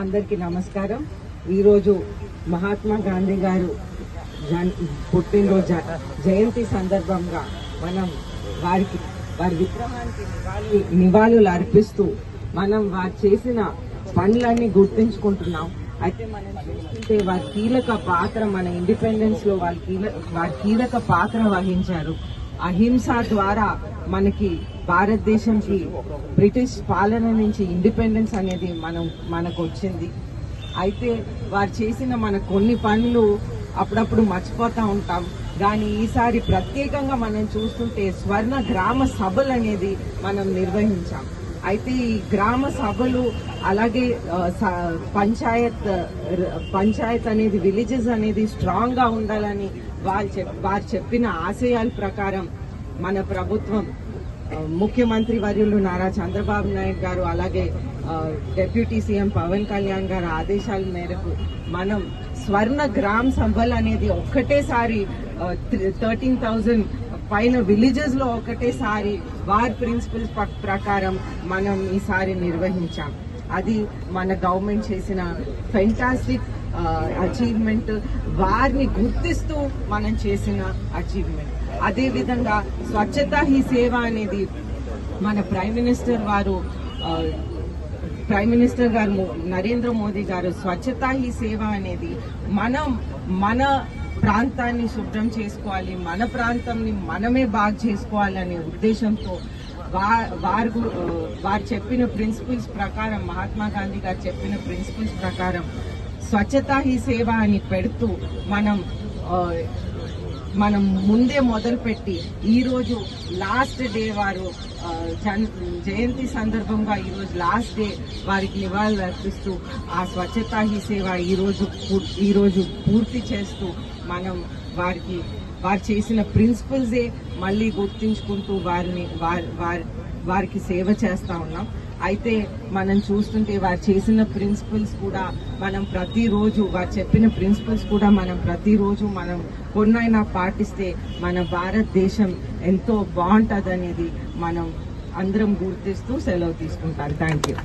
అందరికీ నమస్కారం. ఈరోజు మహాత్మా గాంధీ గారు పుట్టినరోజు జయంతి సందర్భంగా మనం వారికి వారి విగ్రహానికి నివాళి నివాళులు అర్పిస్తూ మనం వారు చేసిన పనులన్నీ గుర్తించుకుంటున్నాం. అయితే మనం చూస్తుంటే వారి కీలక పాత్ర మన ఇండిపెండెన్స్లో వాళ్ళ కీలక వారి కీలక పాత్ర వహించారు. అహింస ద్వారా మనకి భారతదేశంకి బ్రిటిష్ పాలన నుంచి ఇండిపెండెన్స్ అనేది మనం మనకు వచ్చింది అయితే వారు చేసిన మన కొన్ని పనులు అప్పుడప్పుడు మర్చిపోతూ ఉంటాం. కానీ ఈసారి ప్రత్యేకంగా మనం చూస్తుంటే స్వర్ణ గ్రామ సభలు అనేది మనం నిర్వహించాం. అయితే ఈ గ్రామ సభలు అలాగే స- పంచాయత్ పంచాయత్ అనేది విలేజెస్ అనేది స్ట్రాంగ్గా ఉండాలని వాళ్ళు చెప్ వారు చెప్పిన ఆశయాల ప్రకారం మన ప్రభుత్వం ముఖ్యమంత్రి వర్యులు నారా చంద్రబాబు నాయుడు గారు అలాగే deputy deputy CM Pawan Kalyan garu ఆదేశాల మేరకు మనం స్వర్ణ గ్రామ్ సభలు అనేది ఒక్కటేసారి థర్టీన్ థౌజండ్ పైన విలేజెస్లో ఒకటేసారి వారి ప్రిన్సిపల్స్ ప్రకారం మనం ఈసారి నిర్వహించాం. అది మన గవర్నమెంట్ చేసిన ఫెంటాస్టిక్ అచీవ్మెంట్ వారిని గుర్తిస్తూ మనం చేసిన అచీవ్మెంట్ అదేవిధంగా స్వచ్ఛత హీ సేవ అనేది మన ప్రైమ్ మినిస్టర్ వారు ప్రైమ్ మినిస్టర్ గారు నరేంద్ర మోదీ గారు స్వచ్ఛతా హీ సేవ అనేది మనం మన ప్రాంతాన్ని శుభ్రం చేసుకోవాలి మన ప్రాంతంని మనమే బాగు చేసుకోవాలనే ఉద్దేశంతో వారు వారు చెప్పిన ప్రిన్సిపల్స్ ప్రకారం మహాత్మా గాంధీ గారు చెప్పిన ప్రిన్సిపల్స్ ప్రకారం స్వచ్ఛతా హీ సేవ అని పెడుతూ మనం మనం ముందే మొదలుపెట్టి ఈరోజు లాస్ట్ డే వారు జన్- జయంతి సందర్భంగా ఈరోజు లాస్ట్ డే వారికి నివాళులు అర్పిస్తూ ఆ స్వచ్ఛతా హీ సేవ ఈరోజు ఈరోజు పూర్తి చేస్తూ మనం వారికి వారు చేసిన ప్రిన్సిపల్సే మళ్ళీ గుర్తించుకుంటూ వారిని వారి వారి- వారికి సేవ చేస్తూ ఉన్నాం. అయితే మనం చూస్తుంటే వారు చేసిన ప్రిన్సిపల్స్ కూడా మనం ప్రతిరోజు వారు చెప్పిన ప్రిన్సిపల్స్ కూడా మనం ప్రతిరోజు మనం కొన్నైనా పాటిస్తే మన భారతదేశం ఎంతో బాగుంటుంది అనేది మనం అందరం గుర్తిస్తూ సెలవు తీసుకుంటాం. Thank you